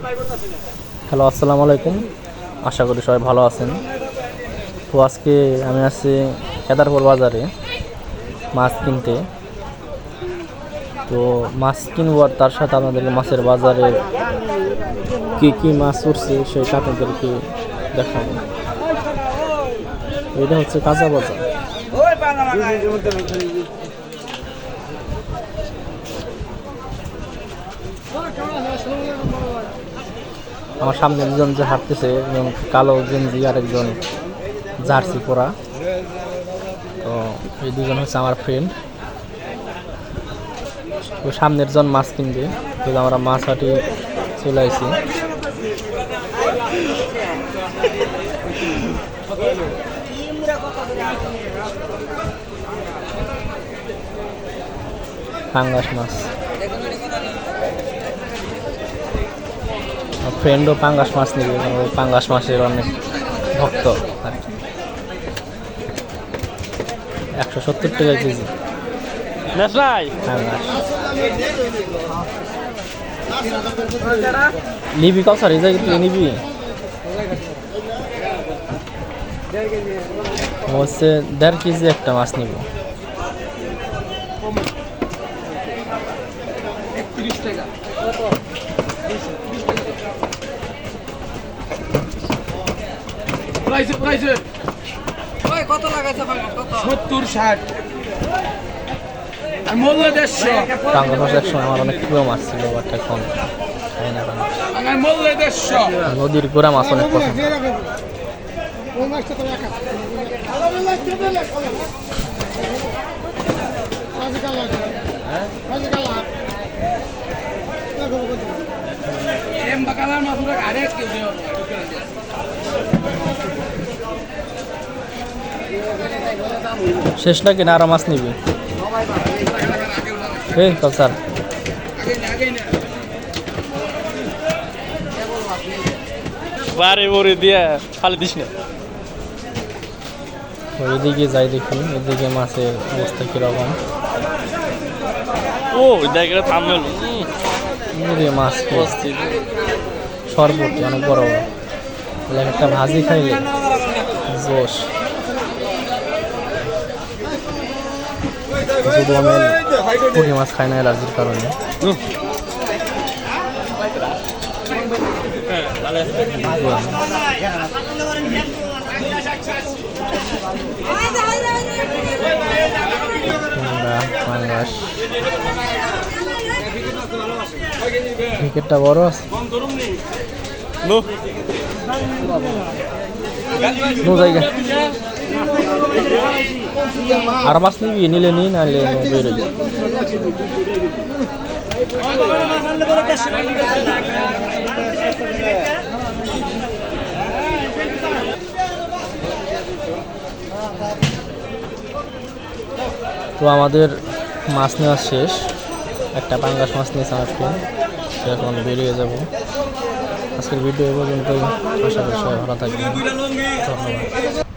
Hello, আসসালামু আলাইকুম। আশা করি সবাই ভালো আছেন। তো আজকে আমি আছি কেদারপুর বাজারে মাছ কিনতে। তো মাছ কিনবো আর তার সাথে আপনাদেরকে মাছের বাজারে কি কি মাছ উঠছে সেটা আপনাদেরকে দেখাবো। এটা হচ্ছে কাঁচা বাজার। আমার সামনে একজন যে হাঁটতেছে একজন কালো গেঞ্জি আর একজন জার্সি পরা। তো এই দুজন হচ্ছে আমার ফ্রেন্ড তো সামনের জন মাছ কিনবে তো আমরা মাছ হাটি চলে আসি মাছ। ফ্রেন্ডও পাঙ্গাস মাছ নিবে পাঙ্গাস মাছের অনেক ভক্ত। আর কি একশো সত্তর টাকা কেজি। নিবি কাউসার এই জায়গায় তুই নিবি? হচ্ছে দেড় কেজি একটা মাছ নিব। প্রাইসে প্রাইসে। কত লাগাইছে সত্তর ষাট। আর মূল্য দেড়শো। পাঙ্গাস মাছ একসময় আমার অনেক প্রিয় মাছ ছিল বাট এখন খাই না মূল্য দেড়শো। নদীর গোড়া মাছ অনেক পছন্দ। এম বাকালার মাথুরা আরে কেউ শেষ নাকি না আরও মাছ নিবি? এই কাউসার বারে বরে দিয়ে ফালে দিস না। এদিকে যাই দেখি এদিকে মাছের অবস্থা কীরকম। ও দেখে থামল এদিকে মাছ শরবত, অনেক বড় বড়। একটা ভাজি খাইলে জোশ। শুধু আমি পুঁটি মাছ খাই না অ্যালার্জির কারণে। পাঙ্গাস। ক্রিকেটটা বড় আছে। নো নো জায়গা। আর মাছ নিবি? নিলে নি নাহলে বেরোই তো আমাদের মাছ নেওয়া শেষ। একটা পাঙ্গাস মাছ নিয়েছে আজকে। এখন বেরিয়ে যাব। আজকের ভিডিও পর্যন্ত আশা করি সবাই ভালো থাকবেন। ধন্যবাদ।